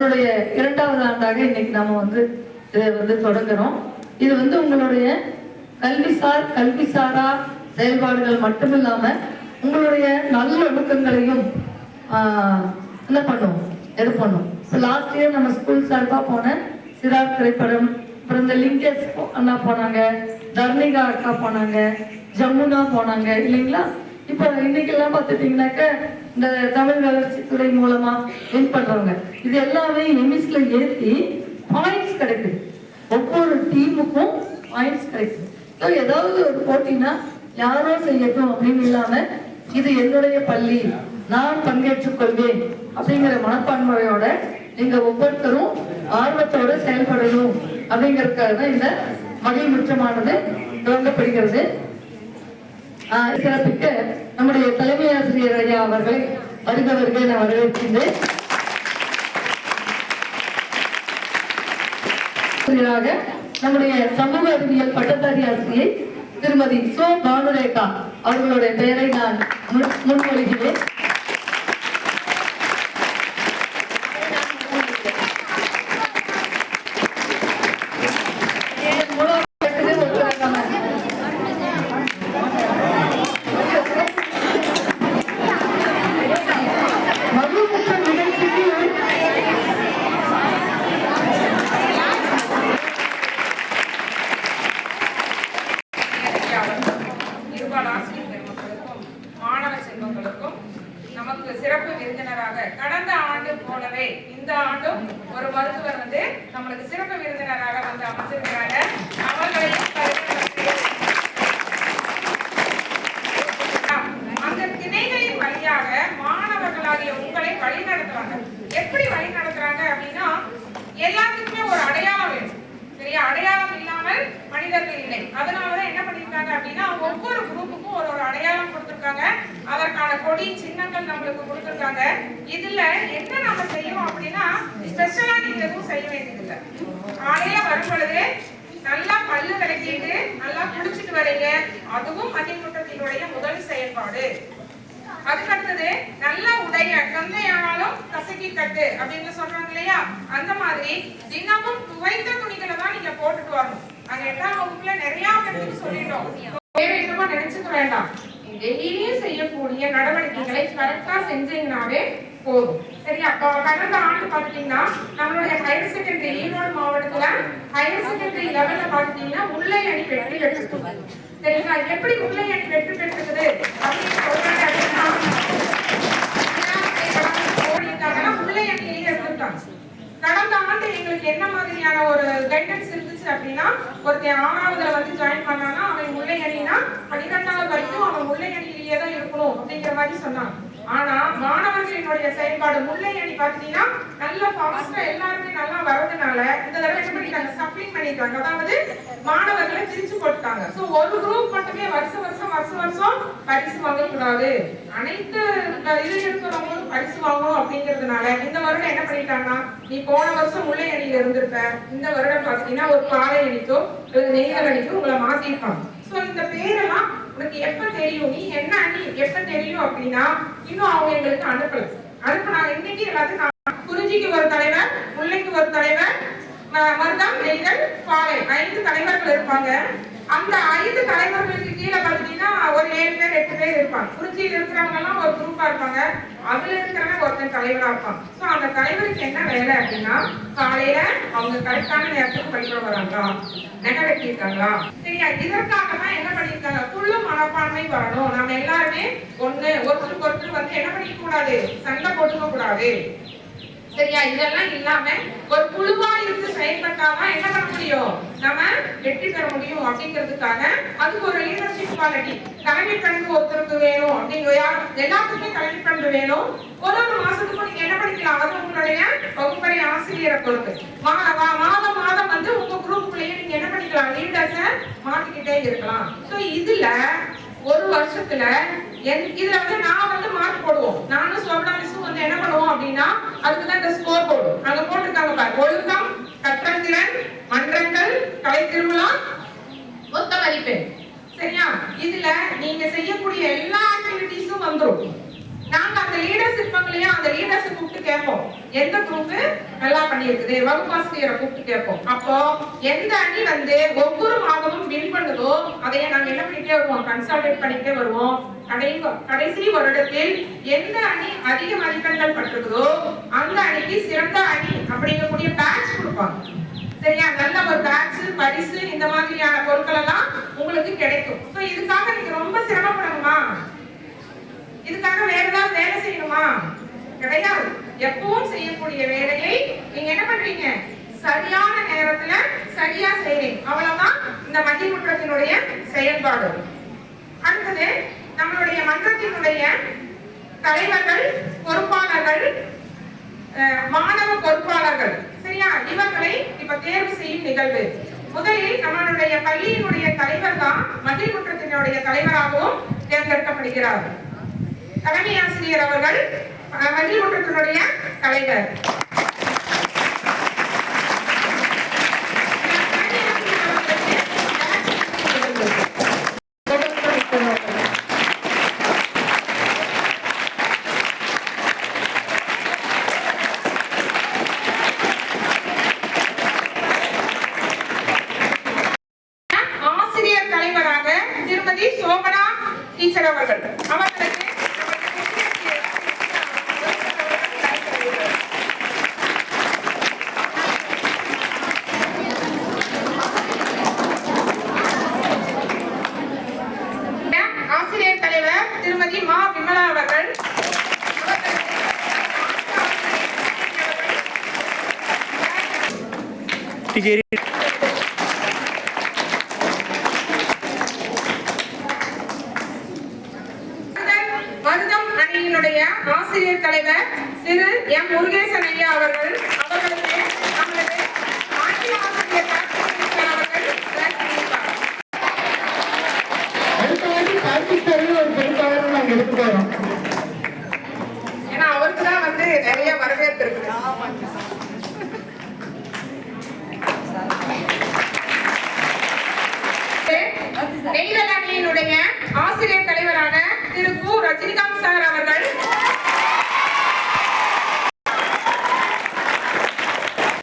உங்களுடைய இரண்டாவது ஆண்டாக இன்னைக்கு நாம வந்து இதை வந்து தொடங்குறோம். இது வந்து உங்களுடைய கல்விசார் கல்விசாரா செயல்பாடுகள் மட்டுமில்லாம உங்களுடைய நல்ல ஒழுக்கங்களையும் என்ன பண்ணும் எது பண்ணும் இப்போ லாஸ்ட் இயர் நம்ம ஸ்கூல் சார்பாக போன சிறார் திரைப்படம் அப்புறம் இந்த லிங்கஸ் அண்ணா போனாங்க தர்ணிகா அக்கா போனாங்க ஜமுனா போனாங்க இல்லைங்களா? இப்போ இன்னைக்கெல்லாம் பார்த்துட்டீங்கன்னாக்க இந்த தமிழ் வளர்ச்சித்துறை மூலமா வின் பண்றவங்க. இது எல்லாமே எமிஸ்ல ஏற்றி பாயிண்ட்ஸ் கிடைக்குது. ஒவ்வொரு டீமுக்கும் பாயிண்ட்ஸ் கிடைக்குது. ஸோ ஏதாவது ஒரு போட்டினா யாரோ செய்யட்டும் அப்படின்னு இல்லாம இது என்னுடைய பள்ளி நான் பங்கேற்றுக் கொள்வேன் அப்படிங்கிற மனப்பான்மையோட நீங்க ஒவ்வொருத்தரும் ஆர்வத்தோட செயல்படணும் அப்படிங்கறதுக்காக தான் இந்த மகிழ் தொடங்கப்படுகிறது ஆஹ் சிறப்பிக்க நம்முடைய தலைமை ஆசிரியர் ஐயா அவர்களை வருக வருக நான் வரவேற்கின்றேன். நம்முடைய சமூக அறிவியல் பட்டதாரி ஆசிரியை திருமதி சோ பானுரேகா அவர்களுடைய பெயரை நான் முன்மொழிகிறேன். சிறப்பு விருந்தினராக கடந்த ஆண்டு போலவே இந்த ஆண்டும் ஒரு மருத்துவர் வந்து நம்மளுக்கு சிறப்பு விருந்தினராக வந்து அமைச்சிருக்கிறாங்க அவர்களையும் அந்த திணைகளின் வழியாக மாணவர்களாகிய உங்களை வழி நடத்துறாங்க எப்படி வழி நடத்துறாங்க அப்படின்னா எல்லாத்துக்குமே ஒரு அடையாளம் வேணும். சரியா? அடையாளம் இல்லாமல் மனிதர்கள் இல்லை. அதனாலதான் என்ன பண்ணிருக்காங்க அப்படின்னா ஒவ்வொரு குரூப்புக்கும் ஒரு ஒரு அடையாளம் கொடுத்திருக்காங்க அதற்கான கொடி சின்னங்கள் நம்மளுக்கு கொடுத்திருக்காங்க. இதுல என்ன நம்ம செய்யணும் அப்படின்னா ஸ்பெஷலா நீங்க எதுவும் செய்ய வேண்டியதில்லை. காலையில வரும் பொழுது நல்லா பல்லு விளக்கிட்டு நல்லா குளிச்சுட்டு வரீங்க. அதுவும் மதிமுட்டத்தினுடைய முதல் செயல்பாடு. அதுக்கடுத்தது நல்ல உடைய கந்தையானாலும் கசக்கி கட்டு அப்படின்னு சொல்றாங்க இல்லையா? அந்த மாதிரி தினமும் துவைத்த துணிகளை தான் நீங்க போட்டுட்டு வரணும். அங்க எட்டாம் வகுப்புல நிறைய பேருக்கு சொல்லிட்டோம். நினைச்சுக்க வேண்டாம். டெய்லியும் செய்யக்கூடிய நடவடிக்கைகளை கரெக்டா செஞ்சீங்கனாவே போதும். சரி அப்போ கடந்த ஆண்டு பார்த்தீங்கன்னா நம்மளுடைய ஹையர் செகண்டரி ஈரோடு மாவட்டத்துல ஹையர் செகண்டரி லெவல்ல பார்த்தீங்கன்னா முல்லை அணி வெற்றி பெற்றிருக்கு. சரிங்களா? எப்படி முல்லை அணி வெற்றி பெற்றுக்குது அப்படின்னு சொல்றாங்க அப்படின்னா ஓடிட்டாங்கன்னா முல்லை அணியிலேயே இருந்துட்டாங்க கடந்த ஆண்டு எங்களுக்கு என்ன மாதிரியான ஒரு கைடன்ஸ் இருக்கு ஒருத்தன் ஆறாவதுல வந்து ஜாயின் பண்ணானா அவன் முல்லை அணினா பன்னிரெண்டாவது வரைக்கும் அவன் முல்லை அணியிலேயே தான் இருக்கணும் அப்படிங்கிற மாதிரி சொன்னான். ஆனா மாணவர்களினுடைய செயல்பாடு முல்லை அணி பார்த்தீங்கன்னா நல்ல ஃபாஸ்டா எல்லாருமே நல்லா வர்றதுனால இந்த தடவை என்ன பண்ணிட்டாங்க? சப்ளிங் பண்ணிட்டாங்க. அதாவது மாணவர்களை பிரிச்சு போட்டாங்க சோ ஒரு குரூப் மட்டுமே வருஷம் வருஷம் வருஷம் வருஷம் பரிசு வாங்க கூடாது அனைத்து இது இருக்கிறவங்களும் பரிசு வாங்கணும் அப்படிங்கிறதுனால இந்த வருடம் என்ன பண்ணிட்டாங்கன்னா நீ போன வருஷம் முல்லை அணியில இருந்திருப்ப. இந்த வருடம் பாத்தீங்கன்னா ஒரு பாலை அணிக்கோ ஒரு நெய்தல் அணிக்கோ உங்களை மாத்திருப்பாங்க. சோ இந்த பேரெல்லாம் உனக்கு எப்ப தெரியும்? நீ என்ன அண்ணி? எப்ப தெரியும் அப்படின்னா இன்னும் அவங்க எங்களுக்கு அனுப்பல. அனுப்பினாங்க இன்னைக்கு எல்லாத்தையும் நான் குறிஞ்சிக்கு ஒரு தலைவர் முல்லைக்கு ஒரு தலைவர் மருதம் நெய்தல் பாலை. ஐந்து தலைவர்கள் இருப்பாங்க. அந்த ஐந்து தலைவர்களுக்கு கீழே பார்த்தீங்கன்னா ஒரு ஏழு பேர் எட்டு பேர் இருப்பாங்க. குறிச்சியில் இருக்கிறவங்க எல்லாம் ஒரு குரூப்பா இருப்பாங்க. அதுல இருக்கிறவங்க ஒருத்தன் தலைவரா இருப்பான் சோ அந்த தலைவருக்கு என்ன வேலை அப்படின்னா காலையில அவங்க கரெக்டான நேரத்துக்கு பள்ளிக்கூடம் வராங்களா? நகை வெட்டியிருக்காங்களா? சரியா? இதற்காக தான் என்ன பண்ணிருக்காங்க குழு மனப்பான்மை வரணும் நம்ம எல்லாருமே ஒண்ணு ஒருத்தருக்கு ஒருத்தர் வந்து என்ன பண்ணிக்க கூடாது சண்டை போட்டுக்க கூடாது சரியா? இதெல்லாம் இல்லாம ஒரு குழுவா இருந்து செயல்பட்டாதான் என்ன பண்ண முடியும்? நம்ம வெற்றி பெற முடியும் அப்படிங்கிறதுக்காக அது ஒரு லீடர்ஷிப் குவாலிட்டி தலைமை பண்பு ஒருத்தருக்கு வேணும் அப்படிங்கிற யார் எல்லாத்துக்குமே தலைமை பண்பு வேணும். ஒரு ஒரு மாசத்துக்கும் நீங்க என்ன பண்ணிக்கலாம்? அது உங்களுடைய வகுப்பறை ஆசிரியரை பொறுத்து. மா- மாதம் மாதம் வந்து உங்க குரூப்புக்குள்ளேயே நீங்க என்ன பண்ணிக்கலாம்? லீடர்ஸ மாத்திக்கிட்டே இருக்கலாம். சோ இதுல ஒரு வருஷத்துல என் இதுல வந்து நான் வந்து மார்க் போடுவோம். நானும் சோபனா மிஸ்ஸும் வந்து என்ன பண்ணுவோம் அப்படின்னா அதுக்கு தான் இந்த ஸ்கோர் போர்டு அங்க போட்டுருக்காங்க பாரு. ஒழுக்கம் கற்றல் திறன் மன்றங்கள் கலை திருவிழா. மொத்த மதிப்பெண். சரியா? இதுல நீங்க செய்யக்கூடிய எல்லா ஆக்டிவிட்டிஸும் வந்துரும். நாங்க அந்த லீடர்ஸ் இருப்பாங்க இல்லையா அந்த லீடர்ஸ் கூப்பிட்டு கேட்போம். எந்த குரூப் நல்லா பண்ணியிருக்குது. வகுப்பாசிரியரை கூப்பிட்டு கேட்போம். அப்போ எந்த அணி வந்து ஒவ்வொரு மாதமும் வின் பண்ணுதோ அதையே நாங்க என்ன பண்ணிட்டே வருவோம்? கன்சல்டேட் பண்ணிட்டே வருவோம். கடைசி வருடத்தில் எந்த அணி அதிக மதிப்பெண்கள் பட்டிருக்குதோ அந்த அணிக்கு சிறந்த அணி அப்படிங்கக்கூடிய பேட்ச் கொடுப்பாங்க. சரியா? நல்ல ஒரு பேட்ச் பரிசு இந்த மாதிரியான பொருட்கள் எல்லாம் உங்களுக்கு கிடைக்கும். ஸோ இதுக்காக நீங்க ரொம்ப சிரமப்படணுமா? இதுக்காக வேற ஏதாவது வேலை செய்யணுமா? கிடையாது. எப்பவும் செய்யக்கூடிய வேலையை நீங்க என்ன பண்றீங்க? சரியான நேரத்துல சரியா செய்றீங்க. அவ்வளவுதான் இந்த மதிமுற்றத்தினுடைய செயல்பாடு. அடுத்தது நம்மளுடைய மன்றத்தினுடைய தலைவர்கள் பொறுப்பாளர்கள் மாணவ பொறுப்பாளர்கள். சரியா? இவர்களை இப்ப தேர்வு செய்யும் நிகழ்வு. முதலில் நம்மளுடைய பள்ளியினுடைய தலைவர் தான் மகிழ்வுற்றத்தினுடைய தலைவராகவும் தேர்ந்தெடுக்கப்படுகிறார். தலைமை ஆசிரியர் அவர்கள் அஹ், மகிழ்வுற்றத்தினுடைய தலைவர். தலைவராக திருமதி சோபனா டீச்சர் அவர்கள். அவர்களுக்கு ஆசிரியர் தலைவர் திருமதி மா விமலா அவர்கள். டிஜேரி தலைவர் திரு எம் முருகேசன் ஐயா அவர்கள் அவர்களுக்கு நமது ஏன்னா அவருக்கு தான் வந்து நிறைய வரவேற்பு இருக்குது. ஆசிரியர் தலைவரான திரு கு. ரஜினிகாந்த் சார் அவர்கள்